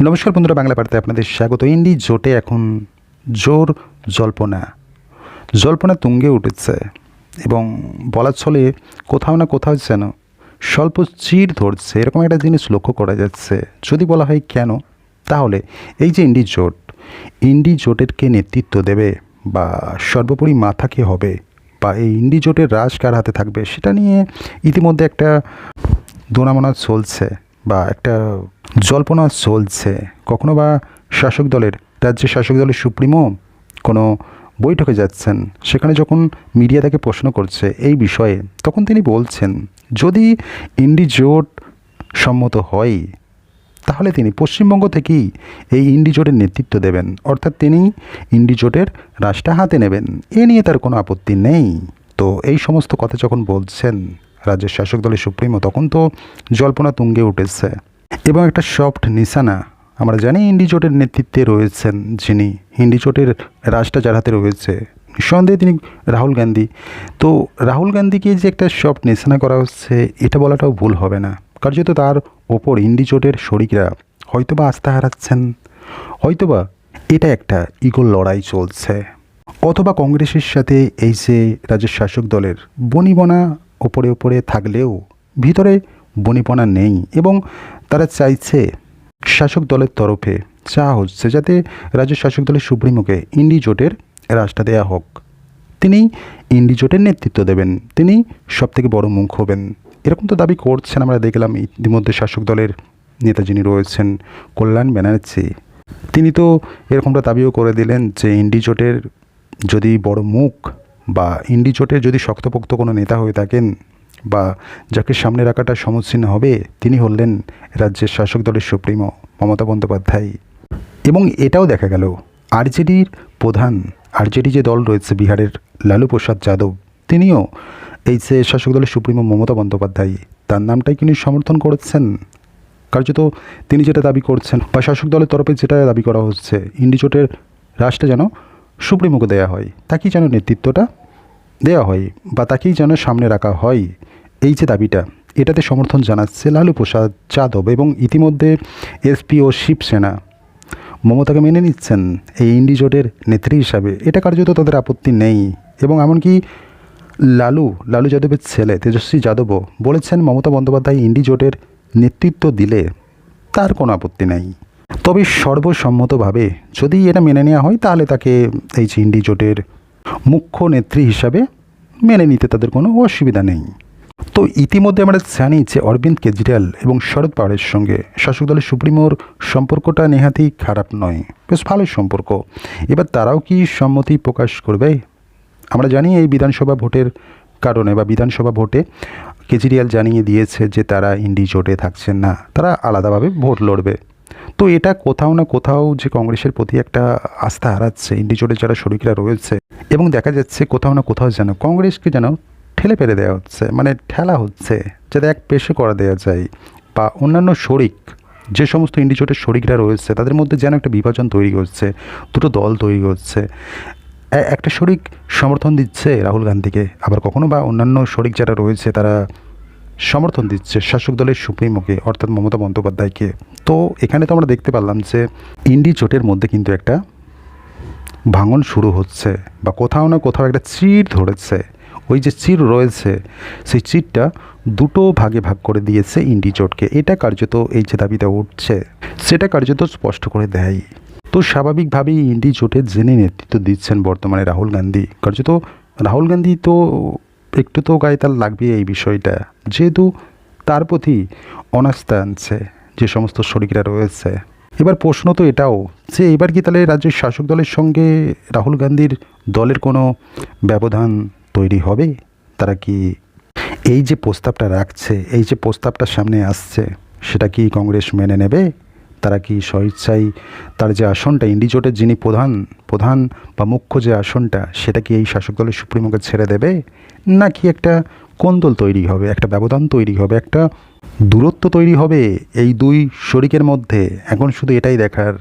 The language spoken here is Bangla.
নমস্কার বন্ধুরা, বাংলা বার্তায় আপনাদের স্বাগত। ইন্ডি জোটে এখন জোর জল্পনা। জল্পনা তুঙ্গে উঠেছে এবং বলার ছলে কোথাও না কোথাও যেন স্বল্প চির ধরছে। এরকম একটা জিনিস লক্ষ্য করা যাচ্ছে। যদি বলা হয় কেন, তাহলে এই যে ইন্ডি জোট, ইন্ডি জোটের কে নেতৃত্ব দেবে বা সর্বোপরি মাথা কে হবে বা এই ইন্ডি জোটের রাজ কার হাতে থাকবে, সেটা নিয়ে ইতিমধ্যে একটা দোনামোনা চলছে। বা একটা জল্পনা চলছে। কখনো বা শাসক দলের, রাজ্যের শাসক দলের সুপ্রিমো কোনো বৈঠকে যাচ্ছেন, সেখানে যখন মিডিয়া তাকে প্রশ্ন করছে এই বিষয়ে, তখন তিনি বলছেন, যদি ইন্ডি জোট সম্মত হয়, তাহলে তিনি পশ্চিমবঙ্গ থেকেই এই ইন্ডি জোটের নেতৃত্ব দেবেন। অর্থাৎ তিনি ইন্ডি জোটের হাতে নেবেন। এ নিয়ে তার কোনো আপত্তি নেই। তো এই সমস্ত কথা যখন বলছেন রাজ্যের শাসক দলের সুপ্রিমো তখন তো জল্পনা তুঙ্গে উঠেছে। এবং একটা সফট নিশানা, আমরা জানি ইন্ডি জোটের নেতৃত্বে রয়েছেন যিনি। ইন্ডি জোটের রাজটা যার হাতে রয়েছে, নিঃসন্দেহে তিনি রাহুল গান্ধী। তো রাহুল গান্ধীকে যে একটা সফট নিশানা করা হচ্ছে, এটা বলাটাও ভুল হবে না। কার্যত তার ওপর ইন্ডি জোটের শরিকরা হয়তোবা আস্থা হারাচ্ছেন। হয়তোবা এটা একটা ইগোর লড়াই চলছে। অথবা কংগ্রেসের সাথে এই যে রাজ্যের শাসক দলের বনিবনা ওপরে ওপরে থাকলেও ভিতরে বনিপনা নেই এবং তারা চাইছে শাসক দলের তরফে চা হচ্ছে যাতে রাজ্য শাসক দলের সুপ্রিমোকে ইন্ডি জোটের রাজটা দেয়া হোক। তিনি ইন্ডি জোটের নেতৃত্ব দেবেন। তিনি সব থেকে বড় মুখ হবেন। এরকম তো দাবি করছেন আমরা দেখলাম ইতিমধ্যে শাসক দলের নেতা যিনি রয়েছেন, কল্যাণ ব্যানার্জি। তিনি তো এরকমটা দাবিও করে দিলেন যে ইন্ডি জোটের যদি বড় মুখ বা ইন্ডি জোটের যদি শক্তপোক্ত কোনো নেতা হয়ে থাকেন বা যাকে সামনে রাখাটা সমস্যীন হবে, তিনি হলেন রাজ্যের শাসক দলের সুপ্রিমো মমতা বন্দ্যোপাধ্যায়। এবং এটাও দেখা গেল, আরজেডির প্রধান, আরজেডি যে দল রয়েছে বিহারের লালু প্রসাদ যাদব, তিনিও এই যে শাসক দলের সুপ্রিমো মমতা বন্দ্যোপাধ্যায়, তার নামটাই তিনি সমর্থন করেছেন? কার্যত তিনি যেটা দাবি করছেন, বা শাসক দলের তরফে যেটা দাবি করা হচ্ছে ইন্ডিজোটের রাষ্ট্রে যেন সুপ্রিমোকে দেয়া হয়। তাকেই যেন নেতৃত্বটা দেওয়া হয় বা তাকেই যেন সামনে রাখা হয়। এই যে দাবিটা, এটাতে সমর্থন জানাচ্ছে লালু প্রসাদ যাদব এবং ইতিমধ্যে এসপি ও শিবসেনা। মমতাকে মেনে নিচ্ছেন এই ইন্ডি জোটের নেত্রী হিসাবে। এটা কার্যত তাদের আপত্তি নেই এবং এমনকি লালু লালু যাদবের ছেলে তেজস্বী যাদবও বলেছেন মমতা বন্দ্যোপাধ্যায় ইন্ডি জোটের নেতৃত্ব দিলে তার কোনো আপত্তি নেই। তবে সর্বসম্মতভাবে যদি এটা মেনে নেওয়া হয়, তাহলে তাকে এই যে ইন্ডি জোটের মুখ্য নেত্রী হিসাবে মেনে নিতে তাদের কোনো অসুবিধা নেই। তো ইতিমধ্যে আমরা জানি যে অরবিন্দ কেজরিওয়াল এবং শরদ পাওয়ারের সঙ্গে শাসক দলের সুপ্রিমোর সম্পর্কটা নেহাতি খারাপ নয়, বেশ ভালোই সম্পর্ক। এবার তারাও কি সম্মতি প্রকাশ করবে? আমরা জানি এই বিধানসভা ভোটের কারণে বা বিধানসভা ভোটে কেজরিওয়াল জানিয়ে দিয়েছে যে তারা ইন্ডি জোটে থাকছেন না, তারা আলাদাভাবে ভোট লড়বে। তো এটা কোথাও না কোথাও যে কংগ্রেসের প্রতি একটা আস্থা হারাচ্ছে ইন্ডি জোটের যারা শরিকরা রয়েছে এবং দেখা যাচ্ছে কোথাও না কোথাও যেন কংগ্রেসকে যেন ঠেলে ফেলে দেওয়া হচ্ছে মানে ঠেলা হচ্ছে, যাতে এক পেশে করা দেওয়া যায় বা অন্যান্য শরিক, যে সমস্ত ইন্ডিজোটের শরিকরা রয়েছে, তাদের মধ্যে যেন একটা বিভাজন তৈরি হচ্ছে, দুটো দল তৈরি হচ্ছে। একটা শরিক সমর্থন দিচ্ছে রাহুল গান্ধীকে, আবার কখনো বা অন্যান্য শরিক যারা রয়েছে তারা সমর্থন দিচ্ছে শাসক দলের সুপ্রিমোকে অর্থাৎ মমতা বন্দ্যোপাধ্যায়কে। তো এখানে তো আমরা দেখতে পারলাম যে ইন্ডি জোটের মধ্যে কিন্তু একটা ভাঙন শুরু হচ্ছে বা কোথাও না কোথাও একটা চির ধরেছে। ওই যে চির রয়েছে, সেই চিরটা দুটো ভাগে ভাগ করে দিয়েছে ইন্ডি জোটকে। এটা কার্যত এই যে দাবিটা উঠছে, সেটা কার্যত স্পষ্ট করে দেয়। তো স্বাভাবিকভাবেই ইন্ডি জোটের জেনে নেতৃত্ব দিচ্ছেন বর্তমানে রাহুল গান্ধী। কার্যত রাহুল গান্ধী তো একটু তো গায়ে তার লাগবে এই বিষয়টা। যেহেতু তার প্রতি অনাস্থা আনছে যে সমস্ত শরিকরা রয়েছে। এবার প্রশ্ন তো এটাও, যে এবার কি তাহলে রাজ্যের শাসক দলের সঙ্গে রাহুল গান্ধীর দলের কোনো ব্যবধান তৈরি হবে? তারা কি এই যে প্রস্তাবটা রাখছে, এই যে প্রস্তাবটা সামনে আসছে, সেটা কি কংগ্রেস মেনে নেবে? তারা কি স্বেচ্ছায় তার যে আসনটা ইন্ডিজোটের যিনি প্রধান প্রধান বা মুখ্য যে আসনটা, সেটা কি এই শাসক দলের সুপ্রিমোকে ছেড়ে দেবে? নাকি একটা কোন্দল তৈরি হবে, একটা ব্যবধান তৈরি হবে, একটা দূরত্ব তৈরি হবে এই দুই শরিকের মধ্যে? এখন শুধু এটাই দেখার